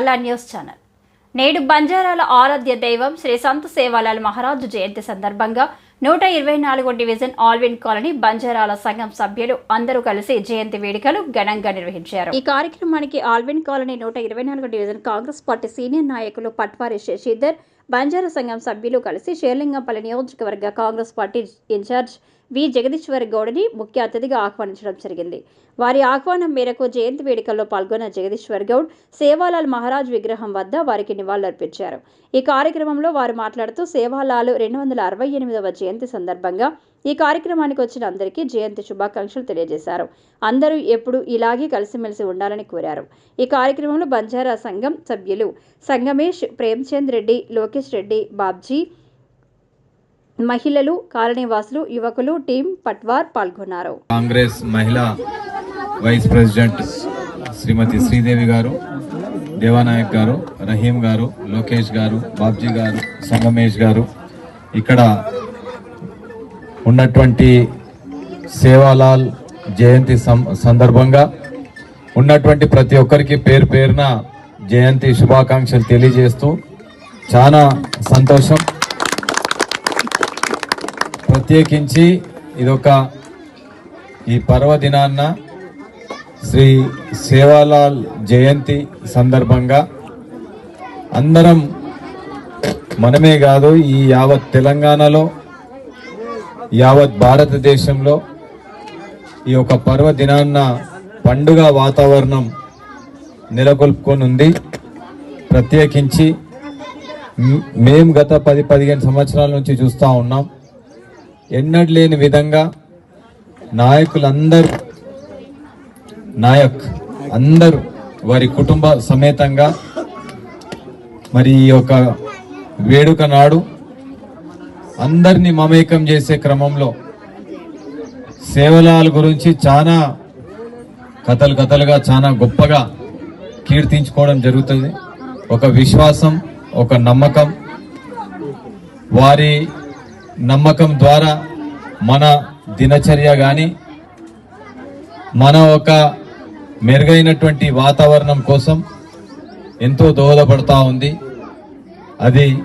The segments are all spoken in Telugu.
నల్లా న్యూస్ ఛానల్. నేడు బంజారాల ఆరాధ్య దైవం శ్రీ సంత సేవాలాల్ మహారాజు జయంతి సందర్భంగా నూట ఇరవై నాలుగో డివిజన్ ఆల్విన్ కాలనీ బంజారాల సంఘం సభ్యులు అందరూ కలిసి జయంతి వేడుకలు ఘనంగా నిర్వహించారు. ఈ కార్యక్రమానికి ఆల్విన్ కాలనీ నూట ఇరవై నాలుగో డివిజన్ కాంగ్రెస్ పార్టీ సీనియర్ నాయకులు పట్వారి శశిధర్ బంజారా సంఘం సభ్యులు కలిసి షేర్లింగంపల్లి నియోజకవర్గ Congress party in charge V. Jagadishwar గౌడ్ని ముఖ్య అతిథిగా ఆహ్వానించడం జరిగింది. వారి ఆహ్వానం మేరకు జయంతి వేడుకల్లో పాల్గొన్న జగదీశ్వర్ గౌడ్ సేవాలాల్ మహారాజ్ విగ్రహం వద్ద వారికి నివాళులర్పించారు. ఈ కార్యక్రమంలో వారు మాట్లాడుతూ సేవాలాలు రెండు వందల అరవై ఎనిమిదవ జయంతి సందర్భంగా ఈ కార్యక్రమానికి వచ్చిన అందరికీ జయంతి శుభాకాంక్షలు తెలియజేశారు. అందరూ ఎప్పుడు ఇలాగే కలిసిమెలిసి ఉండాలని కోరారు. ఈ కార్యక్రమంలో బంజారా సంఘం సభ్యులు సంగమేష్ ప్రేమ్చంద్ రెడ్డి లోకేష్ రెడ్డి బాబ్జీ మహిళలు కాలనీవాసులు యువకులు టీం పట్వార్ పాల్గొన్నారు. కాంగ్రెస్ మహిళా వైస్ ప్రెసిడెంట్ శ్రీమతి శ్రీదేవి గారు దేవానాయక్ గారు రహీం గారు లోకేష్ గారు బాబ్జీ గారు సంగమేష్ గారు ఇక్కడ ఉన్నటువంటి సేవాలాల్ జయంతి సం- సందర్భంగా ఉన్నటువంటి ప్రతి ఒక్కరికి పేరు పేరున జయంతి శుభాకాంక్షలు తెలియజేస్తూ చాలా సంతోషం. ప్రత్యేకించి ఇదొక ఈ పర్వదినాన్న శ్రీ సేవాలాల్ జయంతి సందర్భంగా అందరం మనమే కాదు ఈ యావత్ తెలంగాణలో యావత్ భారతదేశంలో ఈ యొక్క పర్వదినాన్న పండుగ వాతావరణం నెలకొల్పుకొని ఉంది ప్రత్యేకించి మేము గత పది పదిహేను సంవత్సరాల నుంచి చూస్తూ ఉన్నాం. ఎన్నడూ లేని విధంగా నాయకులందరూ నాయక్ అందరూ వారి కుటుంబ సమేతంగా మరి ఈ యొక్క వేడుక నాడు అందరినీ మమేకం చేసే క్రమంలో సేవలాల గురించి చాలా కథలు కథలుగా చాలా గొప్పగా కీర్తించుకోవడం జరుగుతుంది. ఒక విశ్వాసం ఒక నమ్మకం వారి నమ్మకం ద్వారా మన దినచర్య కానీ మన ఒక మెరుగైనటువంటి వాతావరణం కోసం ఎంతో దోహదపడతా ఉంది. అది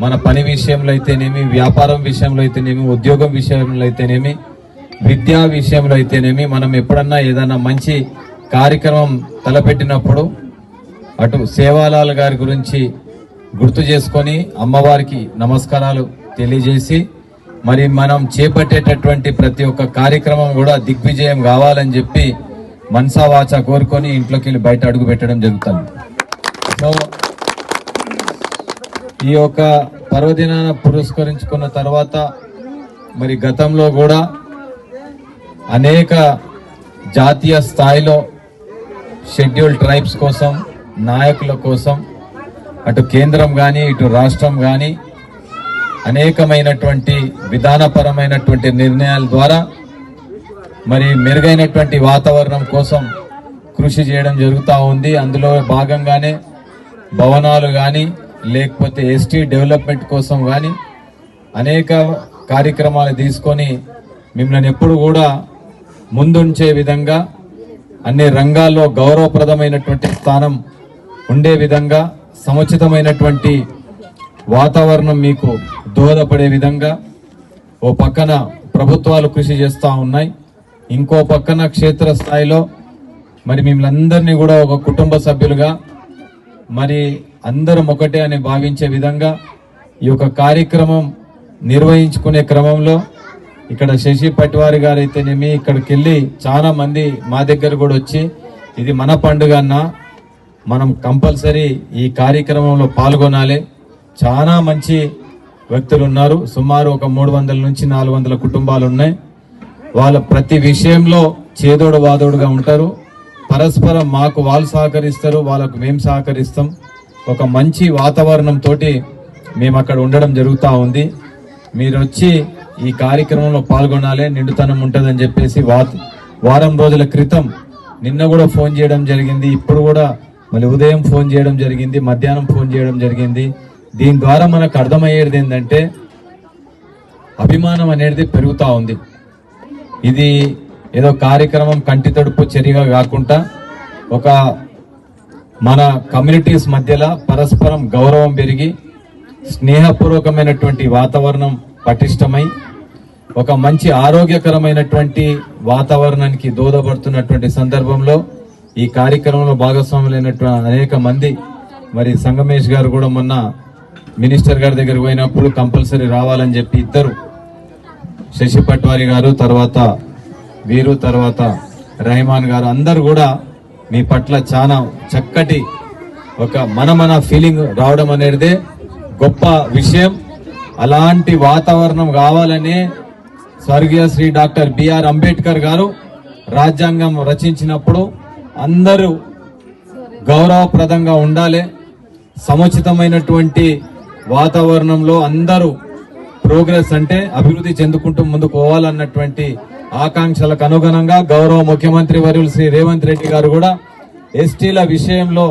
మన పని విషయంలో అయితేనేమి వ్యాపారం విషయంలో అయితేనేమి ఉద్యోగం విషయంలో అయితేనేమి విద్యా విషయంలో అయితేనేమి మనం ఎప్పుడన్నా ఏదైనా మంచి కార్యక్రమం తలపెట్టినప్పుడు అటు సేవాలాల్ గారి గురించి గుర్తు చేసుకొని అమ్మవారికి నమస్కారాలు తెలియజేసి మరి మనం చేపట్టేటటువంటి ప్రతి ఒక్క కార్యక్రమం కూడా దిగ్విజయం కావాలని చెప్పి మనసా వాచ కోరుకొని ఇంట్లోకి వెళ్ళి బయట అడుగు పెట్టడం జరుగుతుంది. సో ఈ యొక్క పర్వదినాన్ని పురస్కరించుకున్న తర్వాత మరి గతంలో కూడా అనేక జాతీయ స్థాయిలో షెడ్యూల్ ట్రైబ్స్ కోసం నాయకుల కోసం అటు కేంద్రం కానీ ఇటు రాష్ట్రం కానీ అనేకమైనటువంటి విధానపరమైనటువంటి నిర్ణయాల ద్వారా మరి మెరుగైనటువంటి వాతావరణం కోసం కృషి చేయడం జరుగుతూ ఉంది. అందులో భాగంగానే భవనాలు కానీ లేకపోతే ఎస్టీ డెవలప్మెంట్ కోసం కానీ అనేక కార్యక్రమాలు తీసుకొని మిమ్మల్ని ఎప్పుడు కూడా ముందుంచే విధంగా అన్ని రంగాల్లో గౌరవప్రదమైనటువంటి స్థానం ఉండే విధంగా సముచితమైనటువంటి వాతావరణం మీకు దోహదపడే విధంగా ఓ పక్కన ప్రభుత్వాలు కృషి చేస్తూ ఉన్నాయి. ఇంకో పక్కన క్షేత్రస్థాయిలో మరి మిమ్మల్ని కూడా ఒక కుటుంబ సభ్యులుగా మరి అందరం ఒకటే అని భావించే విధంగా ఈ యొక్క కార్యక్రమం నిర్వహించుకునే క్రమంలో ఇక్కడ శశి పట్వారి గారు అయితేనేమి ఇక్కడికి వెళ్ళి చాలా మంది మా దగ్గర కూడా వచ్చి ఇది మన పండుగ అన్న మనం కంపల్సరీ ఈ కార్యక్రమంలో పాల్గొనాలి. చాలా మంచి వ్యక్తులు ఉన్నారు సుమారు ఒక మూడు వందల నుంచి నాలుగు వందల కుటుంబాలు ఉన్నాయి వాళ్ళ ప్రతి విషయంలో చేదోడు వాదోడుగా ఉంటారు. పరస్పరం మాకు వాళ్ళు సహకరిస్తారు వాళ్ళకు మేము సహకరిస్తాం. ఒక మంచి వాతావరణంతో మేము అక్కడ ఉండడం జరుగుతూ ఉంది. మీరు వచ్చి ఈ కార్యక్రమంలో పాల్గొనాలి నిండుతనం ఉంటుందని చెప్పేసి వారం రోజుల క్రితం నిన్న కూడా ఫోన్ చేయడం జరిగింది. ఇప్పుడు కూడా మళ్ళీ ఉదయం ఫోన్ చేయడం జరిగింది మధ్యాహ్నం ఫోన్ చేయడం జరిగింది. దీని ద్వారా మనకు అర్థమయ్యేది ఏంటంటే అభిమానం అనేది పెరుగుతూ ఉంది. ఇది ఏదో కార్యక్రమం కంటి తడుపు చర్యగా కాకుండా ఒక మన కమ్యూనిటీస్ మధ్యలో పరస్పరం గౌరవం పెరిగి స్నేహపూర్వకమైనటువంటి వాతావరణం పటిష్టమై ఒక మంచి ఆరోగ్యకరమైనటువంటి వాతావరణానికి దోదపడుతున్నటువంటి సందర్భంలో ఈ కార్యక్రమంలో భాగస్వాములైనటువంటి అనేక మంది మరి సంగమేష్ గారు కూడా మొన్న మినిస్టర్ గారి దగ్గరకు పోయినప్పుడు కంపల్సరీ రావాలని చెప్పి ఇద్దరు. శశి పట్వారి గారు తర్వాత వీరు తర్వాత రెహమాన్ గారు అందరు కూడా మీ పట్ల చాలా చక్కటి ఒక మన మన ఫీలింగ్ రావడం అనేది గొప్ప విషయం. అలాంటి వాతావరణం కావాలనే స్వర్గీయ శ్రీ డాక్టర్ బిఆర్ అంబేద్కర్ గారు రాజ్యాంగం రచించినప్పుడు అందరూ గౌరవప్రదంగా ఉండాలి. సముచితమైనటువంటి వాతావరణంలో అందరూ ప్రోగ్రెస్ అంటే అభివృద్ధి చెందుకుంటూ ముందుకు పోవాలన్నటువంటి ఆకాంక్షలకు అనుగుణంగా గౌరవ ముఖ్యమంత్రి వర్యులు శ్రీ రేవంత్ రెడ్డి గారు కూడా ఎస్టీల విషయంలో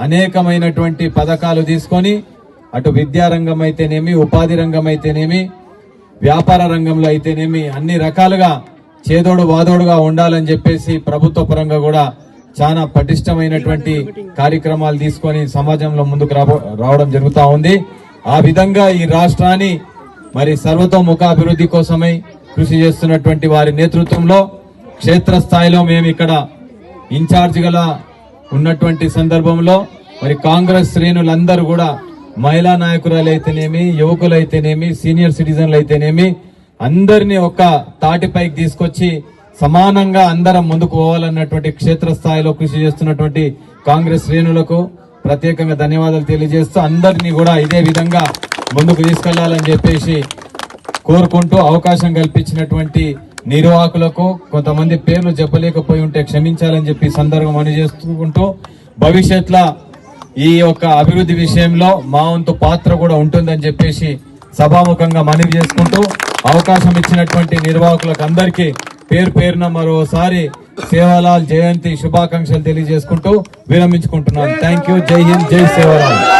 అనేకమైనటువంటి పథకాలు తీసుకొని అటు విద్యారంగం అయితేనేమి ఉపాధి రంగం అయితేనేమి వ్యాపార రంగంలో అయితేనేమి అన్ని రకాలుగా చేదోడు వాదోడుగా ఉండాలని చెప్పేసి ప్రభుత్వ పరంగా కూడా చాలా పటిష్టమైనటువంటి కార్యక్రమాలు తీసుకొని సమాజంలో ముందుకు రావడం జరుగుతూ ఉంది. ఆ విధంగా ఈ రాష్ట్రాన్ని మరి సర్వతోముఖాభివృద్ధి కోసమై కృషి చేస్తున్నటువంటి వారి నేతృత్వంలో క్షేత్రస్థాయిలో మేము ఇక్కడ ఇన్ఛార్జ్ గల ఉన్నటువంటి సందర్భంలో మరి కాంగ్రెస్ శ్రేణులందరూ కూడా మహిళా నాయకురాలు అయితేనేమి యువకులు అయితేనేమి సీనియర్ సిటిజన్లు అయితేనేమి అందరినీ ఒక తాటిపైకి తీసుకొచ్చి సమానంగా అందరం ముందుకు పోవాలన్నటువంటి క్షేత్రస్థాయిలో కృషి చేస్తున్నటువంటి కాంగ్రెస్ శ్రేణులకు ప్రత్యేకంగా ధన్యవాదాలు తెలియజేస్తూ అందరినీ కూడా ఇదే విధంగా ముందుకు తీసుకెళ్ళాలని చెప్పేసి కోరుకుంటూ అవకాశం కల్పించినటువంటి నిర్వాహకులకు కొంతమంది పేర్లు చెప్పలేకపోయి ఉంటే క్షమించాలని చెప్పి సందర్భం అనుచేసుకుంటూ భవిష్యత్తులో ఈ యొక్క అభివృద్ధి విషయంలో మా వంతు పాత్ర కూడా ఉంటుందని చెప్పేసి సభాముఖంగా మనవి చేసుకుంటూ అవకాశం ఇచ్చినటువంటి నిర్వాహకులకు అందరికీ పేరు పేరున మరోసారి సేవాలాల్ జయంతి శుభాకాంక్షలు తెలియజేసుకుంటూ విరమించుకుంటున్నాను. థ్యాంక్ యూ జై హింద్ జై సేవాలాల్